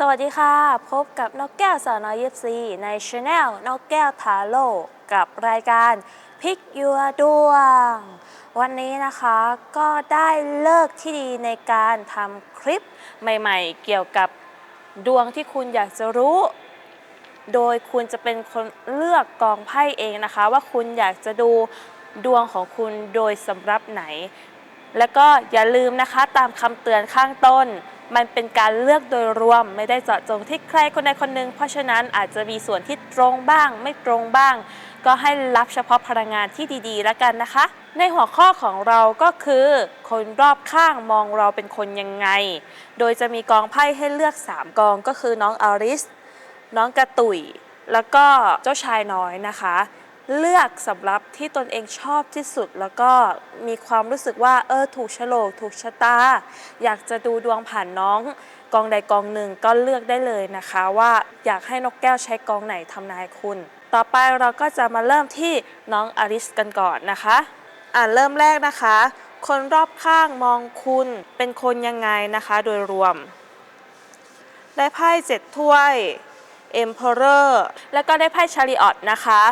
สวัสดีค่ะ พบกับนกแก้วสาวน้อยยิปซีในช anel นกแก้วทาโร่กับรายการพิกยัวดวง วันนี้นะคะก็ได้เลิกที่ดีในการทำคลิปใหม่ๆ เกี่ยวกับดวงที่คุณอยากจะรู้ โดยคุณจะเป็นคนเลือกกองไพ่เองนะคะ ว่าคุณอยากจะดูดวงของคุณโดยสำรับไหน แล้วก็อย่าลืมนะคะตามคำเตือนข้างต้น มันเป็นการเลือกโดยรวมไม่ได้เจาะจงที่ใครคนใดคนหนึ่งเพราะฉะนั้นอาจจะมีส่วนที่ตรงบ้าง ไม่ตรงบ้าง ก็ให้รับเฉพาะพลังงานที่ดีๆ แล้วกันนะคะ ในหัวข้อของเราก็คือ คนรอบข้างมองเราเป็นคนยังไง โดยจะมีกองไพ่ให้เลือก 3 กองก็คือน้องอาริสน้องกระตุยแล้วก็เจ้าชายน้อยนะคะ เลือกสำหรับที่ตนเองชอบที่สุด แล้วก็มีความรู้สึกว่าเออถูกโฉลก ถูกชะตา อยากจะดูดวงผ่านน้องกองใดกองหนึ่งก็เลือกได้เลยนะคะ ว่าอยากให้นกแก้วใช้กองไหนทำนายคุณ ต่อไปเราก็จะมาเริ่มที่น้องอาริสกันก่อนนะคะ อ่านเริ่มแรกนะคะ คนรอบข้างมองคุณเป็นคนยังไงนะคะ โดยรวม ได้ไพ่เจ็ดถ้วย Emperor แล้วก็ได้ไพ่ชาริออตนะคะ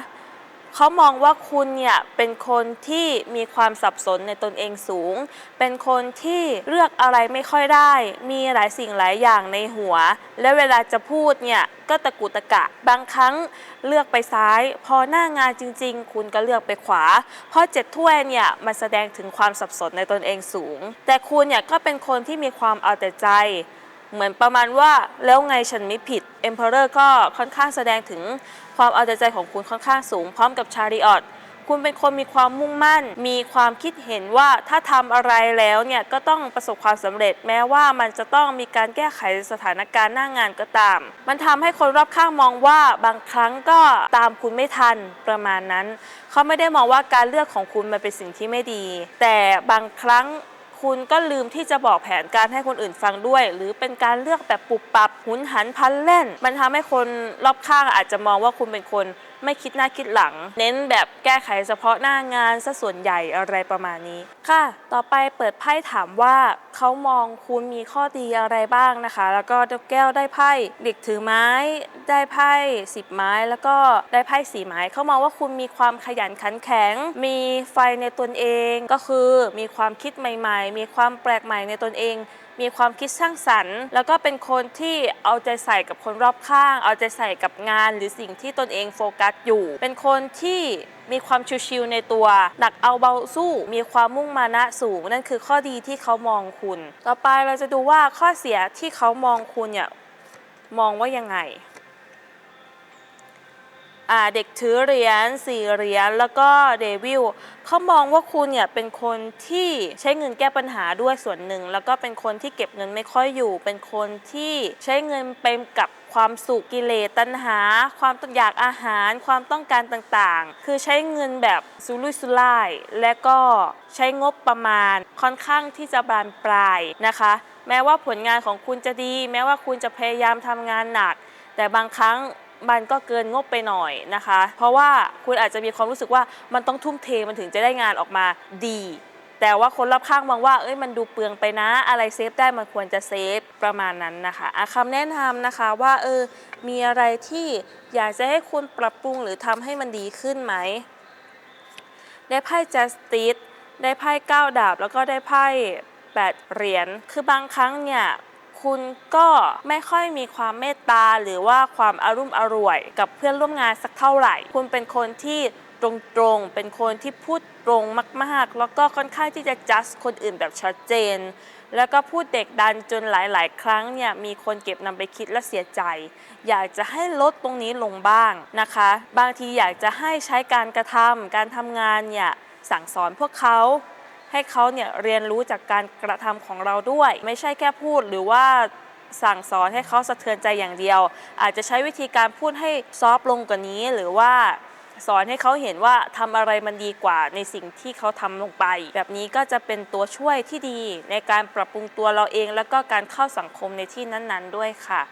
เขามองว่าคุณเนี่ยเป็นคนที่มีความสับสนในตนเองสูง เป็นคนที่เลือกอะไรไม่ค่อยได้ มีหลายสิ่งหลายอย่างในหัว และเวลาจะพูดเนี่ยก็ตะกุตะกะ บางครั้งเลือกไปซ้าย พอหน้างานจริง ๆ คุณก็เลือกไปขวา เพราะเจ็ดถ้วยเนี่ยมันแสดงถึงความสับสนในตนเองสูง แต่คุณเนี่ยก็เป็นคนที่มีความเอาแต่ใจ เหมือนประมาณว่าแล้วไงฉันไม่ผิด Emperor ก็ค่อนข้างแสดงถึงความเอาใจใจของคุณค่อนข้างสูง พร้อมกับชาริออตคุณเป็นคนมีความมุ่งมั่น มีความคิดเห็นว่าถ้าทำอะไรแล้วเนี่ยก็ต้องประสบความสำเร็จ แม้ว่ามันจะต้องมีการแก้ไขสถานการณ์หน้างานก็ตาม มันทำให้คนรอบข้างมองว่าบางครั้งก็ตามคุณไม่ทันประมาณนั้น เขาไม่ได้มองว่าการเลือกของคุณมันเป็นสิ่งที่ไม่ดี แต่บางครั้ง คุณก็ลืมที่จะบอกแผนการให้คนอื่นฟังด้วย หรือเป็นการเลือกแบบปุบปับหุนหันพลันเล่น มันทำให้คนรอบข้างอาจจะมองว่าคุณเป็นคน ไม่คิดหน้าคิดหลัง เน้นแบบแก้ไขเฉพาะหน้างานซะส่วนใหญ่อะไรประมาณนี้ ค่ะ ต่อไปเปิดไพ่ถามว่าเขามองคุณมีข้อดีอะไรบ้างนะคะ แล้วก็ดกแก้วได้ไพ่เด็กถือไม้ ได้ไพ่สิบไม้ แล้วก็ได้ไพ่สีไม้ เขามองว่าคุณมีความขยันขันแข็ง มีไฟในตนเอง ก็คือมีความคิดใหม่ ๆ มีความแปลกใหม่ในตนเอง มีความคิดสร้างสรรค์ แล้วก็เป็นคนที่เอาใจใส่กับคนรอบข้าง เอาใจใส่กับงาน หรือสิ่งที่ตนเองโฟกัสอยู่ เป็นคนที่มีความชิวๆในตัวหนักเอาเบาสู้ มีความมุ่งมานะสูง นั่นคือข้อดีที่เขามองคุณ ต่อไปเราจะดูว่าข้อเสียที่เขามองคุณเนี่ยมองว่ายังไง เด็กถือเหรียญสี่เหรียญแล้วก็เดวิลเขามองว่าคุณเนี่ยเป็นคนที่ใช้เงินแก้ปัญหาด้วยส่วนหนึ่ง แล้วก็เป็นคนที่เก็บเงินไม่ค่อยอยู่ เป็นคนที่ใช้เงินไปกับความสุขกิเลสตัณหา ความต้องอยากอาหาร ความต้องการต่างๆ คือใช้เงินแบบสุรุ่ยสุร่าย และก็ใช้งบประมาณค่อนข้างที่จะบานปลายนะคะ แม้ว่าผลงานของคุณจะดี แม้ว่าคุณจะพยายามทำงานหนัก แต่บางครั้ง มันก็เกินงบไปหน่อยนะคะ เพราะว่าคุณอาจจะมีความรู้สึกว่ามันต้องทุ่มเทมันถึงจะได้งานออกมาดี แต่ว่าคนรอบข้างมองว่าเอ้ยมันดูเปลืองไปนะ อะไรเซฟได้มันควรจะเซฟประมาณนั้นนะคะะคำแนะนำนะคะว่าเออมีอะไรที่อยากจะให้คุณปรับปรุงหรือทำให้มันดีขึ้นไหม ได้ไพ่ justice ได้ไพ่9ดาบแล้วก็ได้ไพ่8เหรียญคือบางครั้งเนี่ย คุณก็ไม่ค่อยมีความเมตตาหรือว่าความอารุ่มอร่วย กับเพื่อนร่วมงานสักเท่าไหร่ คุณเป็นคนที่ตรงๆ เป็นคนที่พูดตรงมากๆ แล้วก็ค่อนข้างที่จะ just คนอื่นแบบชัดเจน แล้วก็พูดเด็กดันจนหลายๆ ครั้งเนี่ยมีคนเก็บนำไปคิดและเสียใจ อยากจะให้ลดตรงนี้ลงบ้างนะคะ บางทีอยากจะให้ใช้การกระทำการทำงานเนี่ยสั่งสอนพวกเขา ให้เขาเนี่ยเรียนรู้จากการกระทำของเราด้วย ไม่ใช่แค่พูดหรือว่าสั่งสอนให้เขาสะเทือนใจอย่างเดียว อาจจะใช้วิธีการพูดให้ซอฟลงกว่านี้ หรือว่าสอนให้เขาเห็นว่าทำอะไรมันดีกว่าในสิ่งที่เขาทำลงไป แบบนี้ก็จะเป็นตัวช่วยที่ดีในการปรับปรุงตัวเราเอง แล้วก็การเข้าสังคมในที่นั้น ๆ ด้วยค่ะ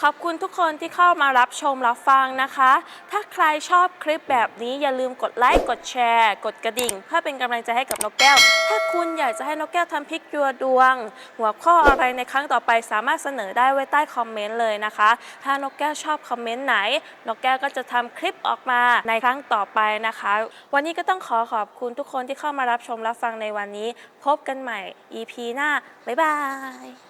ขอบคุณทุกคนที่เข้ามารับชมรับฟังนะคะ ถ้าใครชอบคลิปแบบนี้อย่าลืมกดไลค์กดแชร์ กดกระดิ่ง เพื่อเป็นกำลังใจให้กับนกแก้ว ถ้าคุณอยากจะให้นกแก้วทำพลิกยัวดวง หัวข้ออะไรในครั้งต่อไปสามารถเสนอได้ไว้ใต้คอมเมนต์เลยนะคะ ถ้านกแก้วชอบคอมเมนต์ไหน นกแก้วก็จะทำคลิปออกมาในครั้งต่อไปนะคะ วันนี้ก็ต้องขอขอบคุณทุกคนที่เข้ามารับชมรับฟังในวันนี้ พบกันใหม่ EP หน้าบ๊ายบาย